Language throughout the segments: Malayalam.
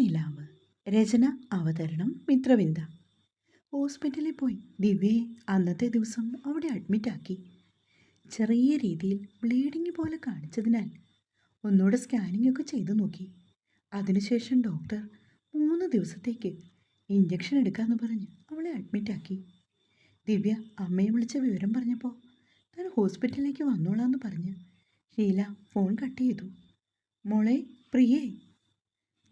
നിലാവ് രചന അവതരണം മിത്രവിന്ദ. ഹോസ്പിറ്റലിൽ പോയി ദിവ്യയെ അന്നത്തെ ദിവസം അവിടെ അഡ്മിറ്റാക്കി ചെറിയ രീതിയിൽ ബ്ലീഡിങ് പോലെ കാണിച്ചതിനാൽ ഒന്നുകൂടെ സ്കാനിംഗ് ഒക്കെ ചെയ്തു നോക്കി. അതിനുശേഷം ഡോക്ടർ മൂന്ന് ദിവസത്തേക്ക് ഇഞ്ചക്ഷൻ എടുക്കാമെന്ന് പറഞ്ഞ് അവളെ അഡ്മിറ്റാക്കി ദിവ്യ അമ്മയെ വിളിച്ച വിവരം പറഞ്ഞപ്പോൾ താൻ ഹോസ്പിറ്റലിലേക്ക് വന്നോളാന്ന് പറഞ്ഞ് ഷീല ഫോൺ കട്ട് ചെയ്തു. മോളെ പ്രിയേ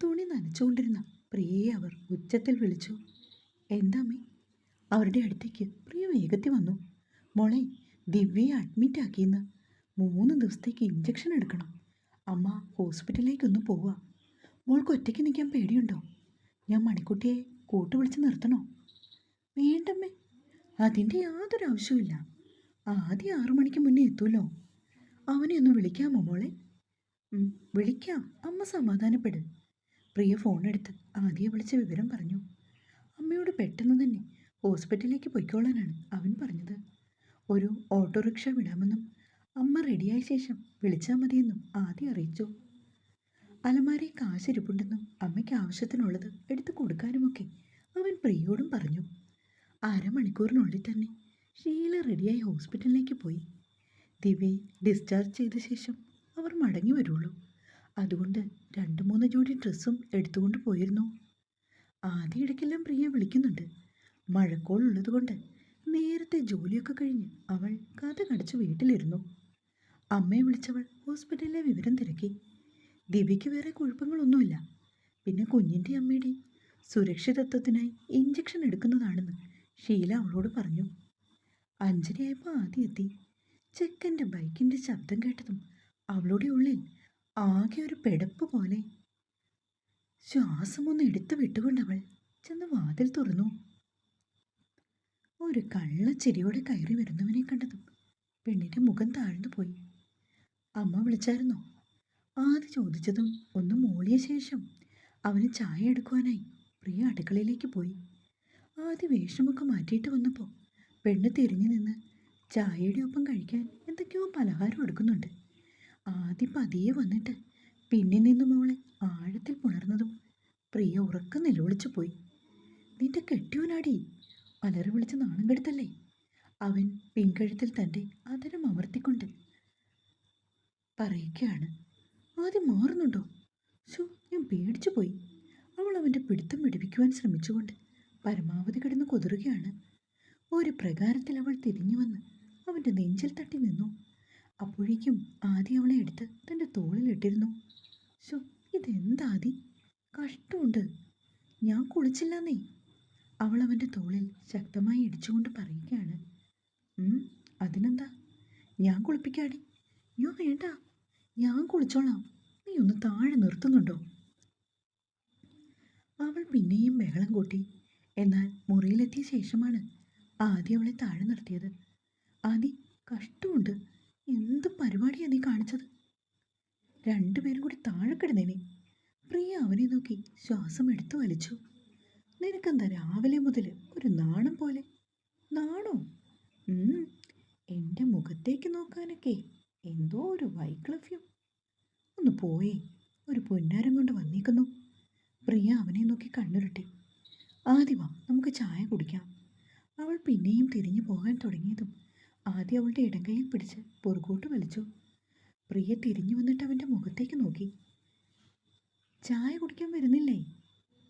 തുണി നനച്ചുകൊണ്ടിരുന്ന പ്രിയയെ അവർ ഉച്ചത്തിൽ വിളിച്ചു. എന്താമ്മേ അവരുടെ അടുത്തേക്ക് പ്രിയ വേഗത്തിൽ വന്നു. മോളെ ദിവ്യയെ അഡ്മിറ്റ് ആക്കിയെന്ന് മൂന്ന് ദിവസത്തേക്ക് ഇഞ്ചക്ഷൻ എടുക്കണം. അമ്മ ഹോസ്പിറ്റലിലേക്കൊന്ന് പോവുക. മോൾക്ക് ഒറ്റയ്ക്ക് നിൽക്കാൻ പേടിയുണ്ടോ? ഞാൻ മണിക്കുട്ടിയെ കൂട്ടു വിളിച്ച് നിർത്തണോ? വേണ്ടമ്മേ. അതിന്റെ യാതൊരു ആവശ്യമില്ല ആദ്യം ആറു മണിക്ക് മുന്നേ എത്തുമല്ലോ അവനെ ഒന്ന് വിളിക്കാമോ മോളെ? വിളിക്കാം. അമ്മ സമാധാനപ്പെട്. പ്രിയ ഫോണെടുത്ത് ആദ്യം വിളിച്ച വിവരം പറഞ്ഞു. അമ്മയോട് പെട്ടെന്ന് തന്നെ ഹോസ്പിറ്റലിലേക്ക് പൊയ്ക്കോളാനാണ് അവൻ പറഞ്ഞത്. ഒരു ഓട്ടോറിക്ഷ വിടാമെന്നും അമ്മ റെഡിയായ ശേഷം വിളിച്ചാൽ മതിയെന്നും ആദ്യം അറിയിച്ചു. അലമാരി കാശിരിപ്പുണ്ടെന്നും അമ്മയ്ക്ക് ആവശ്യത്തിനുള്ളത് എടുത്തു കൊടുക്കാനുമൊക്കെ അവൻ പ്രിയോടും പറഞ്ഞു. അരമണിക്കൂറിനുള്ളിൽ തന്നെ ഷീല റെഡിയായി ഹോസ്പിറ്റലിലേക്ക് പോയി. ദിവ്യയെ ഡിസ്ചാർജ് ചെയ്ത ശേഷം അവർ മടങ്ങി വരുള്ളൂ അതുകൊണ്ട് രണ്ട് മൂന്ന് ജോഡി ഡ്രസ്സും എടുത്തുകൊണ്ട് പോയിരുന്നു. ആദ്യ ഇടയ്ക്കെല്ലാം പ്രിയ വിളിക്കുന്നുണ്ട്. മഴക്കോളുള്ളതുകൊണ്ട് നേരത്തെ ജോലിയൊക്കെ കഴിഞ്ഞ് അവൾ കഥ കടിച്ച് വീട്ടിലിരുന്നു. അമ്മയെ വിളിച്ചവൾ ഹോസ്പിറ്റലിലെ വിവരം തിരക്കി. ദിവ്യയ്ക്ക് വേറെ കുഴപ്പങ്ങളൊന്നുമില്ല. പിന്നെ കുഞ്ഞിന്റെ അമ്മയുടെ സുരക്ഷിതത്വത്തിനായി ഇഞ്ചക്ഷൻ എടുക്കുന്നതാണെന്ന് ഷീല അവളോട് പറഞ്ഞു. അഞ്ചരയായപ്പോൾ ആദ്യം എത്തി. ചെക്കന്റെ ബൈക്കിന്റെ ശബ്ദം കേട്ടതും അവളുടെ ഉള്ളിൽ ആകെ ഒരു പെടപ്പ് പോലെ. ശ്വാസമൊന്ന് എടുത്തു വിട്ടുകൊണ്ടവൾ ചെന്ന് വാതിൽ തുറന്നു. ഒരു കള്ള കള്ളച്ചിരിയോടെ കയറി വരുന്നവനെ കണ്ടതും പെണ്ണിന്റെ മുഖം താഴ്ന്നു പോയി. അമ്മ വിളിച്ചായിരുന്നോ. ആദ്യം ചോദിച്ചതും ഒന്ന് മൂളിയ ശേഷം അവന് ചായ എടുക്കുവാനായി പ്രിയ അടുക്കളയിലേക്ക് പോയി. ആദ്യ വേഷമൊക്കെ മാറ്റിയിട്ട് വന്നപ്പോൾ പെണ്ണ് തിരിഞ്ഞു നിന്ന് ചായയുടെ ഒപ്പം കഴിക്കാൻ എന്തൊക്കെയോ പലഹാരം എടുക്കുന്നുണ്ട്. ആദ്യം പതിയെ വന്നിട്ട് പിന്നിൽ നിന്നും അവളെ ആഴത്തിൽ പുണർന്നതും പ്രിയ ഉറക്കം നിലവിളിച്ചു പോയി. നിന്റെ കെട്ടിയോനാടി? അലറി വിളിച്ച് നാണം കെടുത്തല്ലേ അവൻ പിൻകഴുത്തിൽ തന്റെ അതരം അമർത്തിക്കൊണ്ട് പറയുകയാണ്. ആദ്യം മാറുന്നുണ്ടോ? ശോ ഞാൻ പേടിച്ചു പോയി. അവൾ അവന്റെ പിടുത്തം പിടിപ്പിക്കുവാൻ ശ്രമിച്ചുകൊണ്ട് പരമാവധി കിടന്ന് കുതിറുകയാണ് ഒരു പ്രകാരത്തിൽ അവൾ തിരിഞ്ഞു വന്ന് അവന്റെ നെഞ്ചിൽ തട്ടി നിന്നു. അപ്പോഴേക്കും ആദി അവളെ എടുത്ത് തന്റെ തോളിലിട്ടിരുന്നു ശോ ഇതെന്താദി കഷ്ടമുണ്ട്. ഞാൻ കുളിച്ചില്ലെന്നേ. അവൾ അവന്റെ തോളിൽ ശക്തമായി ഇടിച്ചുകൊണ്ട് പറയുകയാണ്. "ഉം, അതിനെന്താ? ഞാൻ കുളിപ്പിക്കാടി. യോ വേണ്ട. ഞാൻ കുളിച്ചോളാം. നീ ഒന്ന് താഴെ നിർത്തുന്നുണ്ടോ? അവൾ പിന്നെയും ബഹളം കൂട്ടി. എന്നാൽ മുറിയിലെത്തിയ ശേഷമാണ് ആദ്യം അവളെ താഴെ നിർത്തിയത്. ആദി കഷ്ടമുണ്ട്. എന്ത് പരിപാടിയാണ് നീ കാണിച്ചത്? രണ്ടുപേരും കൂടി താഴെ കിടന്നേനെ. പ്രിയ അവനെ നോക്കി ശ്വാസം എടുത്തു വലിച്ചു. നിനക്കെന്താ രാവിലെ മുതൽ ഒരു നാണം പോലെ? നാണോ? എന്റെ മുഖത്തേക്ക് നോക്കാനൊക്കെ എന്തോ ഒരു വൈക്ലഭ്യം. ഒന്ന് പോയി ഒരു പൊന്നാരം കൊണ്ട് വന്നേക്കുന്നു. പ്രിയ അവനെ നോക്കി കണ്ണുരുട്ടി. ആദ്യമാ നമുക്ക് ചായ കുടിക്കാം. അവൾ പിന്നെയും തിരിഞ്ഞു പോകാൻ തുടങ്ങിയതും ആദ്യം അവളുടെ ഇടങ്കയിൽ പിടിച്ച് പുറകോട്ട് വലിച്ചു. പ്രിയ തിരിഞ്ഞു വന്നിട്ട് അവന്റെ മുഖത്തേക്ക് നോക്കി. ചായ കുടിക്കാൻ വരുന്നില്ലേ?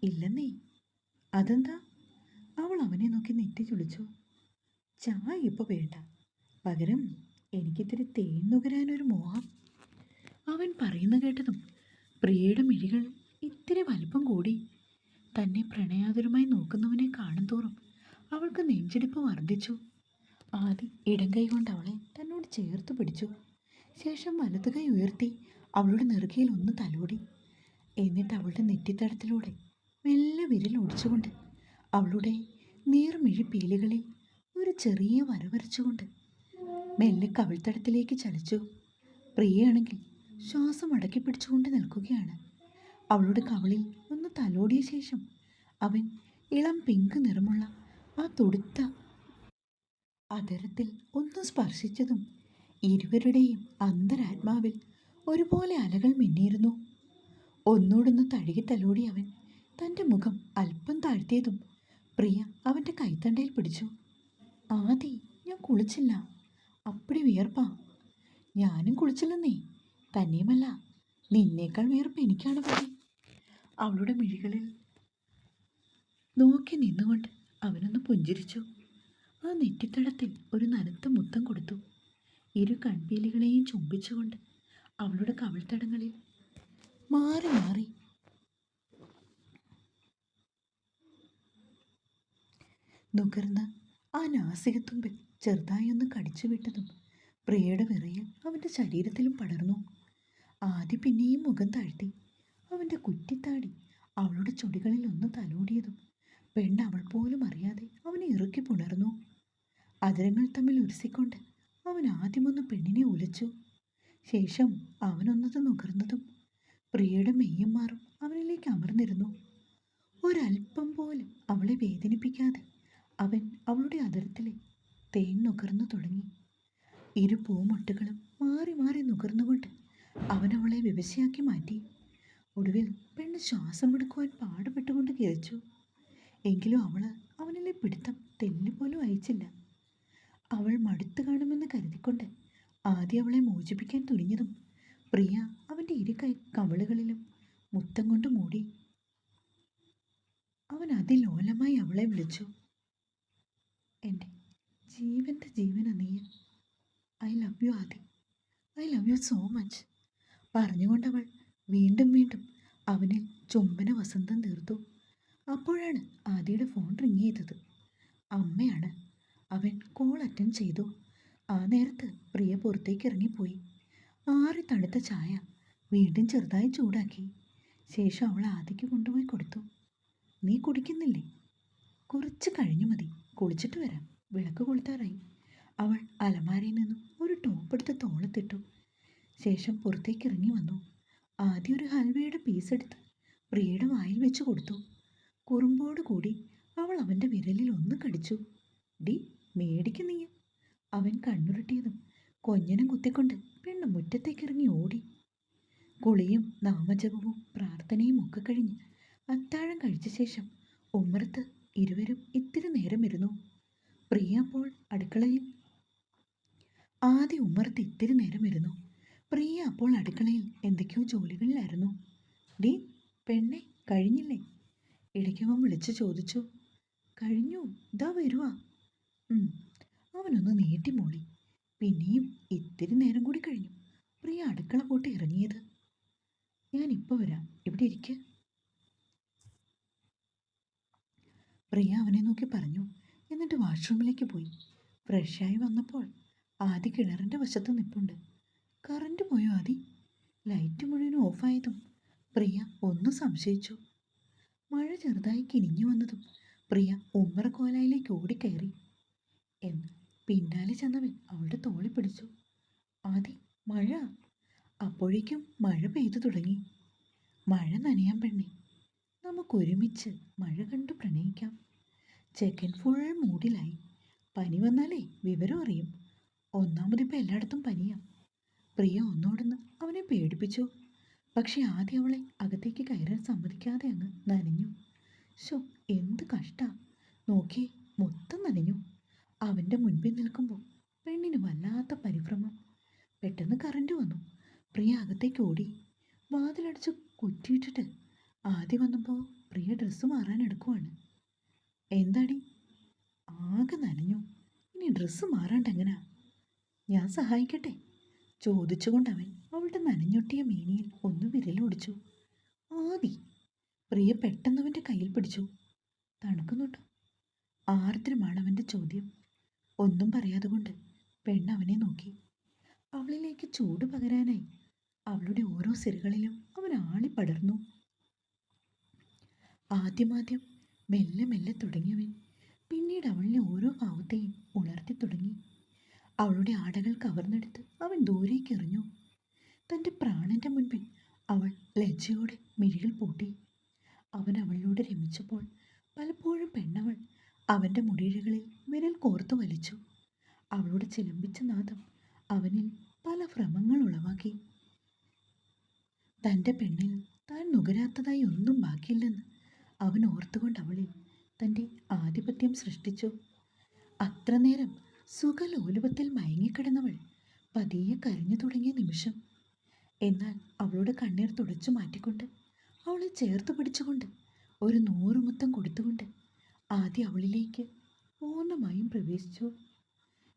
ഇല്ലെന്നേ. അതെന്താ? അവൾ അവനെ നോക്കി നെറ്റി ചുളിച്ചു. ചായ ഇപ്പോൾ വേണ്ട. പകരം എനിക്കിത്തിരി തേൻ നുകരാനൊരു മോഹം. അവൻ പറയുന്ന കേട്ടതും പ്രിയയുടെ മിഴികൾ ഇത്തിരി വലിപ്പം കൂടി. തന്നെ പ്രണയാതുരമായി നോക്കുന്നവനെ കാണും തോറും അവൾക്ക് നെഞ്ചിടിപ്പ് വർദ്ധിച്ചു. ആദ്യം ഇടം കൈ കൊണ്ട് അവളെ തന്നോട് ചേർത്ത് പിടിച്ചു. ശേഷം വലതു കൈ ഉയർത്തി അവളുടെ നെറുകയിൽ ഒന്ന് തലോടി. എന്നിട്ട് അവളുടെ നെറ്റിത്തടത്തിലൂടെ മെല്ലെ വിരൽ ഒടിച്ചുകൊണ്ട് അവളുടെ നീർമിഴി പീലുകളിൽ ഒരു ചെറിയ വര വരച്ചുകൊണ്ട് മെല്ലെ കവിൾത്തടത്തിലേക്ക് ചലിച്ചു. പ്രിയയാണെങ്കിൽ ശ്വാസം അടക്കി പിടിച്ചുകൊണ്ട് നിൽക്കുകയാണ്. അവളുടെ കവിളിൽ ഒന്ന് തലോടിയ ശേഷം അവൻ ഇളം പിങ്ക് നിറമുള്ള ആ തുടുത്ത അതരത്തിൽ ഒന്ന് സ്പർശിച്ചതും ഇരുവരുടെയും അന്തരാത്മാവിൽ ഒരുപോലെ അലകൾ മിന്നിയിരുന്നു. ഒന്നോടൊന്ന് തഴുകി തലോടി അവൻ തന്റെ മുഖം അല്പം താഴ്ത്തിയതും പ്രിയ അവന്റെ കൈത്തണ്ടയിൽ പിടിച്ചു. ആദി ഞാൻ കുളിച്ചില്ല. അപ്പടി വിയർപ്പാ. ഞാനും കുളിച്ചില്ലെന്നേ. തന്നെയുമല്ല. നിന്നേക്കാൾ വിയർപ്പ് എനിക്കാണ് പതി അവളുടെ മിഴികളിൽ നോക്കി നിന്നുകൊണ്ട് അവനൊന്ന് പുഞ്ചിരിച്ചു. ആ നെറ്റിത്തടത്തിൽ ഒരു നനുത്ത മുത്തം കൊടുത്തു. ഇരു കൺപീലികളെയും ചുംബിച്ചുകൊണ്ട് അവളുടെ കവിൾത്തടങ്ങളിൽ മാറി മാറി. നുകർന്ന ആ നാസികത്തുമ്പിൽ ചെറുതായി ഒന്ന് കടിച്ചു വിട്ടതും പ്രിയയുടെ വിറയൽ അവന്റെ ശരീരത്തിലും പടർന്നു. ആദ്യ പിന്നെയും മുഖം താഴ്ത്തി അവന്റെ കുറ്റിത്താടി അവളുടെ ചൊടികളിൽ ഒന്ന് തലോടിയതും പെണ്ണ് അവൾ പോലും അറിയാതെ അവനെ ഇറുക്കി പുണർന്നു. അതിരങ്ങൾ തമ്മിൽ ഉരസിക്കൊണ്ട് അവൻ ആദ്യമൊന്ന് പെണ്ണിനെ ഒലിച്ചു ശേഷം അവനൊന്നത് നുകർന്നതും പ്രിയയുടെ മെയ്യന്മാറും അവനിലേക്ക് അമർന്നിരുന്നു. ഒരൽപ്പം പോലും അവളെ വേദനിപ്പിക്കാതെ അവൻ അവളുടെ അതിരത്തിലെ തേൻ നുകർന്നു തുടങ്ങി. ഇരു പൂമൊട്ടുകളും മാറി മാറി നുകർന്നുകൊണ്ട് അവൻ അവളെ വിവശയാക്കി മാറ്റി. ഒടുവിൽ പെണ്ണ് ശ്വാസം എടുക്കുവാൻ പാടുപെട്ടുകൊണ്ട് കിരച്ചു എങ്കിലും അവൾ അവനിലെ പിടുത്തം തെല്ലു പോലും അയച്ചില്ല. അവൾ മടുത്തു കാണുമെന്ന് കരുതിക്കൊണ്ട് ആദ്യം അവളെ മോചിപ്പിക്കാൻ തുനിഞ്ഞതും പ്രിയ അവന്റെ ഇരു കൈ കവളുകളിലും മുത്തം കൊണ്ട് മൂടി അവൻ അതിലോലമായി അവളെ വിളിച്ചു. എന്റെ ജീവന്റെ ജീവന നീ. I love you Adi. I love you so much. പറഞ്ഞുകൊണ്ടവൾ വീണ്ടും വീണ്ടും അവനിൽ ചുംബന വസന്തം തീർത്തു. അപ്പോഴാണ് ആദിയുടെ ഫോൺ റിങ് ചെയ്തത്. അമ്മയാണ് അവൻ കോൾ അറ്റൻഡ് ചെയ്തു. ആ നേരത്ത് പ്രിയ പുറത്തേക്ക് ഇറങ്ങിപ്പോയി. ആറി തണുത്ത ചായ വീണ്ടും ചെറുതായി ചൂടാക്കി. ശേഷം അവൾ ആദിക്ക് കൊണ്ടുപോയി കൊടുത്തു. നീ കുടിക്കുന്നില്ലേ? കുറച്ച് കഴിഞ്ഞു മതി. കുളിച്ചിട്ട് വരാം. വിളക്ക് കൊളുത്താറായി. അവൾ അലമാരയിൽ നിന്നും ഒരു ടോപ്പ് എടുത്ത് തോളത്തിട്ടു. ശേഷം പുറത്തേക്ക് ഇറങ്ങി വന്നു. ആദ്യം ഒരു ഹൽവയുടെ പീസ് എടുത്ത് പ്രിയയുടെ വായിൽ വെച്ച് കൊടുത്തു. കുറുമ്പോട് കൂടി അവൾ അവന്റെ വിരലിൽ ഒന്ന് കടിച്ചു. ഡി മേടിക്ക് നീ അവൻ കണ്ണുരുട്ടിയതും കൊഞ്ഞനം കുത്തിക്കൊണ്ട് പെണ്ണ് മുറ്റത്തേക്കിറങ്ങി ഓടി. കുളിയും നാമജപവും പ്രാർത്ഥനയും ഒക്കെ കഴിഞ്ഞ് അത്താഴം കഴിച്ച ശേഷം ഉമ്മറത്ത് ഇരുവരും ഇത്തിരി നേരം ഇരുന്നു. പ്രിയ അപ്പോൾ അടുക്കളയിൽ. ആദ്യ ഉമ്മറത്ത് ഇത്തിരി നേരം ഇരുന്നു. പ്രിയ അപ്പോൾ അടുക്കളയിൽ എന്തൊക്കെയോ ജോലികളിലായിരുന്നു. ഡീ പെണ്ണെ കഴിഞ്ഞില്ലേ? ഇടയ്ക്കവൻ വിളിച്ചു ചോദിച്ചു. കഴിഞ്ഞു ഇതാ വരുവാ. അവനൊന്ന് നീട്ടി മോളി. പിന്നെയും ഇത്തിരി നേരം കൂടി കഴിഞ്ഞു. പ്രിയ അടുക്കള പോട്ട് ഇറങ്ങിയത്. ഞാൻ ഇപ്പോൾ വരാം. ഇവിടെ ഇരിക്ക? പ്രിയ അവനെ നോക്കി പറഞ്ഞു. എന്നിട്ട് വാഷ്റൂമിലേക്ക് പോയി. ഫ്രഷായി വന്നപ്പോൾ ആദി കിണറിന്റെ വശത്ത് നിൽപ്പുണ്ട് കറണ്ട് പോയോ ആദി? ലൈറ്റ് മുഴുവൻ ഓഫായതും പ്രിയ ഒന്ന് സംശയിച്ചു. മഴ ചെറുതായി കിനിഞ്ഞു വന്നതും പ്രിയ ഉമ്മറക്കോലായിലേക്ക് ഓടിക്കയറി. എന്ന് പിന്നാലെ ചെന്നവൻ അവളുടെ തോളി പിടിച്ചു. ആദി മഴ? അപ്പോഴേക്കും മഴ പെയ്തു തുടങ്ങി. മഴ നനയാൻ പെണ്ണെ. നമുക്കൊരുമിച്ച് മഴ കണ്ടു പ്രണയിക്കാം. ചെക്കൻ ഫുൾ മൂഡിലായി പനി വന്നാലേ വിവരം അറിയും. ഒന്നാമതിപ്പോൾ എല്ലായിടത്തും പനിയാ. പ്രിയ ഒന്നോടൊന്ന് അവനെ പേടിപ്പിച്ചു. പക്ഷെ ആദ്യം അവളെ അകത്തേക്ക് കയറാൻ സമ്മതിക്കാതെ അങ്ങ് നനഞ്ഞു. ശോ എന്ത് കഷ്ട. നോക്കി മൊത്തം നനഞ്ഞു. അവന്റെ മുൻപിൽ നിൽക്കുമ്പോൾ പെണ്ണിന് വല്ലാത്ത പരിഭ്രമം. പെട്ടെന്ന് കറണ്ട് വന്നു. പ്രിയ അകത്തേക്ക് ഓടി. വാതിലടിച്ച് കുറ്റിയിട്ടിട്ട് ആദ്യം വന്നപ്പോൾ പ്രിയ ഡ്രസ്സ് മാറാൻ എടുക്കുവാണ്. എന്താടി? ആകെ നനഞ്ഞു. ഇനി ഡ്രസ്സ് മാറാണ്ട് ഞാൻ സഹായിക്കട്ടെ. ചോദിച്ചുകൊണ്ട് അവൻ അവളുടെ നനഞ്ഞൊട്ടിയ മേനിയിൽ ഒന്ന് വിരലൊടിച്ചു ആദി പ്രിയ പെട്ടെന്ന് പെട്ടെന്നവന്റെ കയ്യിൽ പിടിച്ചു. തണുക്കുന്നുണ്ടോ. ആർദ്രമാണ് അവന്റെ ചോദ്യം. ഒന്നും പറയാതെ കൊണ്ട് പെണ്ണ് അവനെ നോക്കി. അവളിലേക്ക് ചൂട് പകരാനായി അവളുടെ ഓരോ സിറുകളിലും അവൻ ആളി പടർന്നു. ആദ്യമാദ്യം മെല്ലെ മെല്ലെ തുടങ്ങിയവൻ പിന്നീട് അവളിലെ ഓരോ ഭാവത്തെയും ഉണർത്തി തുടങ്ങി. അവളുടെ ആടകൾ കവർന്നെടുത്ത് അവൻ ദൂരേക്ക് എറിഞ്ഞു. തന്റെ പ്രാണന്റെ മുൻപിൽ അവൾ ലജ്ജയോടെ മിഴികൾ പൂട്ടി. അവൻ അവളിലൂടെ രമിച്ചപ്പോൾ പലപ്പോഴും പെണ്ണവൾ അവന്റെ മുടിയിഴകളിൽ വിരൽ കോർത്തു വലിച്ചു. അവളുടെ ചിലമ്പിച്ച നാദം അവനിൽ പല ഭ്രമങ്ങൾ ഉളവാക്കി. തന്റെ പെണ്ണിൽ താൻ നുകരാത്തതായി ഒന്നും ബാക്കിയില്ലെന്ന് അവൻ ഓർത്തുകൊണ്ട് അവളിൽ തന്റെ ആധിപത്യം സൃഷ്ടിച്ചു. അത്ര നേരം സുഖലോലുപത്തിൽ മയങ്ങിക്കിടന്നവൾ പതിയെ കരഞ്ഞു തുടങ്ങിയ നിമിഷം. എന്നാൽ അവളുടെ കണ്ണീർ തുടച്ചു മാറ്റിക്കൊണ്ട് അവളെ ചേർത്ത് പിടിച്ചുകൊണ്ട് ഒരു നൂറുമുത്തം കൊടുത്തുകൊണ്ട് ആദ്യം അവളിലേക്ക് പൂർണമായും പ്രവേശിച്ചു.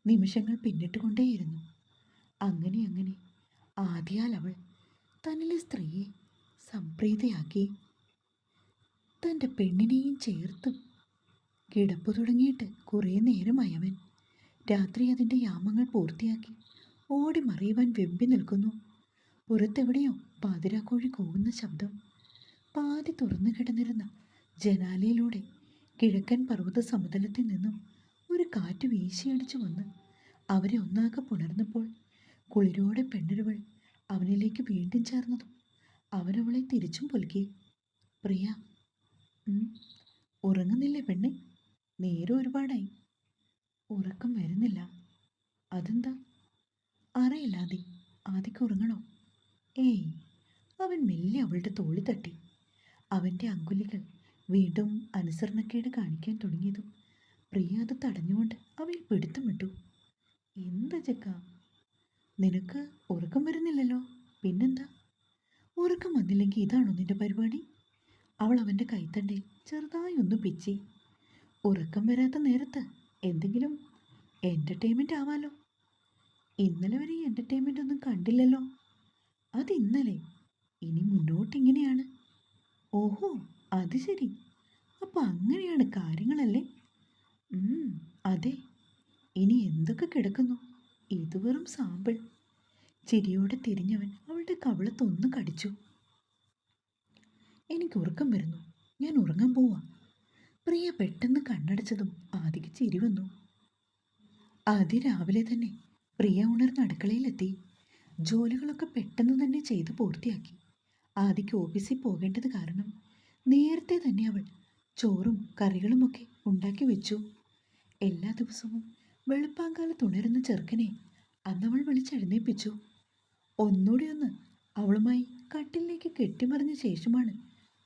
നിമിഷങ്ങൾ പിന്നിട്ടുകൊണ്ടേയിരുന്നു. അങ്ങനെ അങ്ങനെ ആദ്യാൽ അവൾ തന്നിലെ സ്ത്രീയെ സംപ്രീതയാക്കി. തന്റെ പെണ്ണിനെയും ചേർത്ത് കിടപ്പ് തുടങ്ങിയിട്ട് കുറേ നേരമായി അവൻ രാത്രി അതിന്റെ യാമങ്ങൾ പൂർത്തിയാക്കി ഓടി മറിയുവാൻ വെമ്പി നിൽക്കുന്നു. പുറത്തെവിടെയോ പാതിരാക്കോഴി കൂവുന്ന ശബ്ദം പാതി തുറന്നു കിടന്നിരുന്ന ജനാലയിലൂടെ കിഴക്കൻ പർവത സമതലത്തിൽ നിന്നും ഒരു കാറ്റ് വീശിയടിച്ചു വന്ന് അവരെ ഒന്നാകെ പുണർന്നപ്പോൾ കുളിരോടെ പെണ്ണരുവൾ അവനിലേക്ക് വീണ്ടും ചേർന്നതും അവനവളെ തിരിച്ചും പുൽകി പ്രിയ ഉറങ്ങുന്നില്ലേ പെണ്ണ്? നേരെ ഒരുപാടായി. ഉറക്കം വരുന്നില്ല. അതെന്താ? അറിയില്ലാതെ ആദിക്ക് ഉറങ്ങണോ? ഏയ് അവൻ മെല്ലെ അവളുടെ തോളി തട്ടി. അവന്റെ അങ്കുലികൾ വീണ്ടും അനുസരണക്കേട് കാണിക്കാൻ തുടങ്ങിയതും പ്രിയ അത് തടഞ്ഞുകൊണ്ട് അവയിൽ പിടുത്തം വിട്ടു എന്താ ചക്ക? നിനക്ക് ഉറക്കം വരുന്നില്ലല്ലോ. പിന്നെന്താ? ഉറക്കം വന്നില്ലെങ്കിൽ ഇതാണോ നിന്റെ പരിപാടി? അവൾ അവന്റെ കൈത്തണ്ടയിൽ ചെറുതായി ഒന്ന് പിച്ചി. ഉറക്കം വരാത്ത നേരത്ത് എന്തെങ്കിലും എന്റർടൈൻമെന്റ് ആവാലോ? ഇന്നലെ വരെ എന്റർടൈൻമെന്റ് ഒന്നും കണ്ടില്ലല്ലോ. അത് ഇന്നലെ. ഇനി മുന്നോട്ട് ഇങ്ങനെയാണ് ഓഹോ! അത് ശരി. അപ്പൊ അങ്ങനെയാണ് കാര്യങ്ങളല്ലേ? അതെ. ഇനി എന്തൊക്കെ കിടക്കുന്നു? ഇത് വെറും സാമ്പിൾ. ചിരിയോടെ തിരിഞ്ഞവൻ അവളുടെ കവിളത്തൊന്ന് കടിച്ചു. എനിക്ക് ഉറക്കം വരുന്നു. ഞാൻ ഉറങ്ങാൻ പോവാ. പ്രിയ പെട്ടെന്ന് കണ്ണടച്ചതും ആദിക്ക് ചിരി വന്നു. അതിരാവിലെ തന്നെ പ്രിയ ഉണർന്ന് അടുക്കളയിലെത്തി. ജോലികളൊക്കെ പെട്ടെന്ന് തന്നെ ചെയ്ത് പൂർത്തിയാക്കി. ആദിക്ക് ഓഫീസിൽ പോകേണ്ടത് കാരണം നേരത്തെ തന്നെ അവൾ ചോറും കറികളുമൊക്കെ ഉണ്ടാക്കി വെച്ചു. എല്ലാ ദിവസവും വെളുപ്പാങ്കാലത്ത് ഉണരുന്ന ചെറുക്കനെ അന്നവൾ വിളിച്ചെഴുന്നേപ്പിച്ചു. ഒന്നുകൂടി ഒന്ന് അവളുമായി കട്ടിലേക്ക് കെട്ടിമറിഞ്ഞ ശേഷമാണ്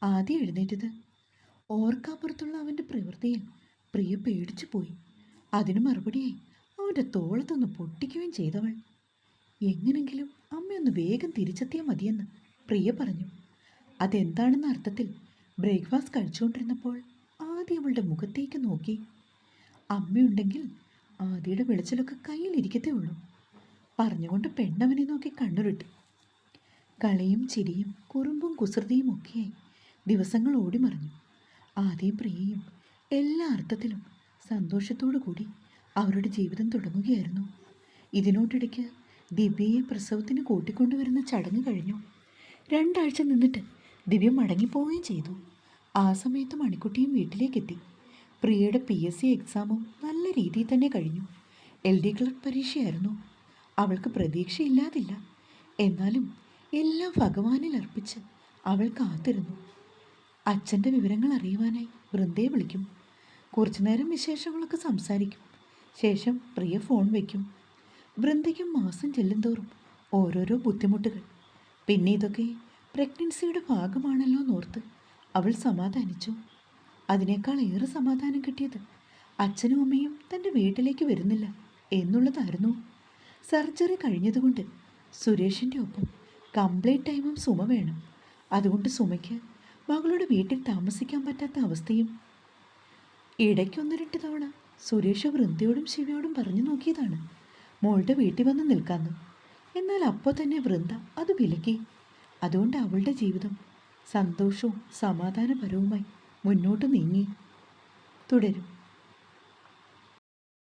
ആദ്യം എഴുന്നേറ്റത്. ഓർക്കാപ്പുറത്തുള്ള അവന്റെ പ്രവൃത്തിയിൽ പ്രിയ പേടിച്ചു പോയി. അതിന് മറുപടിയായി അവന്റെ തോളത്തൊന്ന് പൊട്ടിക്കുകയും ചെയ്തവൾ. എങ്ങനെങ്കിലും അമ്മയൊന്ന് വേഗം തിരിച്ചെത്തിയാൽ മതിയെന്ന് പ്രിയ പറഞ്ഞു. അതെന്താണെന്ന അർത്ഥത്തിൽ ബ്രേക്ക്ഫാസ്റ്റ് കഴിച്ചുകൊണ്ടിരുന്നപ്പോൾ ആദ്യം അവളുടെ മുഖത്തേക്ക് നോക്കി. അമ്മയുണ്ടെങ്കിൽ ആദ്യയുടെ വിളിച്ചിലൊക്കെ കയ്യിലിരിക്കത്തേ ഉള്ളൂ. പറഞ്ഞുകൊണ്ട് പെണ്ണവനെ നോക്കി കണ്ണുരുട്ടി. കളിയും ചിരിയും കുറുമ്പും കുസൃതിയും ഒക്കെയായി ദിവസങ്ങൾ ഓടിമറിഞ്ഞു. ആദ്യം പ്രിയയും എല്ലാ അർത്ഥത്തിലും സന്തോഷത്തോടു കൂടി അവരുടെ ജീവിതം തുടങ്ങുകയായിരുന്നു. ഇതിനോട്ടിടയ്ക്ക് ദിവ്യയെ പ്രസവത്തിന് കൂട്ടിക്കൊണ്ടുവരുന്ന ചടങ്ങ് കഴിഞ്ഞു. രണ്ടാഴ്ച നിന്നിട്ട് ദിവ്യ മടങ്ങിപ്പോവുകയും ചെയ്തു. ആ സമയത്ത് മണിക്കുട്ടിയും വീട്ടിലേക്കെത്തി. പ്രിയയുടെ പി. എസ്. സി. എക്സാമും നല്ല രീതിയിൽ തന്നെ കഴിഞ്ഞു. എൽ. ഡി. ക്ലർക്ക് പരീക്ഷയായിരുന്നു. അവൾക്ക് പ്രതീക്ഷയില്ലാതില്ല. എന്നാലും എല്ലാം ഭഗവാനിൽ അർപ്പിച്ച് അവൾ കാത്തിരുന്നു. അച്ഛന്റെ വിവരങ്ങൾ അറിയുവാനായി വൃന്ദയെ വിളിക്കും. കുറച്ചു നേരം വിശേഷങ്ങളൊക്കെ സംസാരിക്കും. ശേഷം പ്രിയ ഫോൺ വയ്ക്കും വൃന്ദയ്ക്കും മാസം ചെല്ലുന്തോറും ഓരോരോ ബുദ്ധിമുട്ടുകൾ. പിന്നെ ഇതൊക്കെ പ്രഗ്നൻസിയുടെ ഭാഗമാണല്ലോ എന്നോർത്ത് അവൾ സമാധാനിച്ചു. അതിനേക്കാൾ ഏറെ സമാധാനം കിട്ടിയത് അച്ഛനും അമ്മയും തന്റെ വീട്ടിലേക്ക് വരുന്നില്ല എന്നുള്ളതായിരുന്നു. സർജറി കഴിഞ്ഞതുകൊണ്ട് സുരേഷിന്റെ ഒപ്പം കംപ്ലീറ്റ് ടൈമും സുമ വേണം. അതുകൊണ്ട് സുമയ്ക്ക് മകളുടെ വീട്ടിൽ താമസിക്കാൻ പറ്റാത്ത അവസ്ഥയും. ഇടയ്ക്കൊന്ന് രണ്ട് തവണ സുരേഷ് വൃന്ദയോടും ശിവയോടും പറഞ്ഞു നോക്കിയതാണ്. മോളുടെ വീട്ടിൽ വന്ന് നിൽക്കാമെന്ന് എന്നാൽ അപ്പോൾ തന്നെ വൃന്ദ അത് വിലക്കി. അതുകൊണ്ട് അവളുടെ ജീവിതം സന്തോഷവും സമാധാനപരവുമായി മുന്നോട്ട് നീങ്ങി. തുടരും.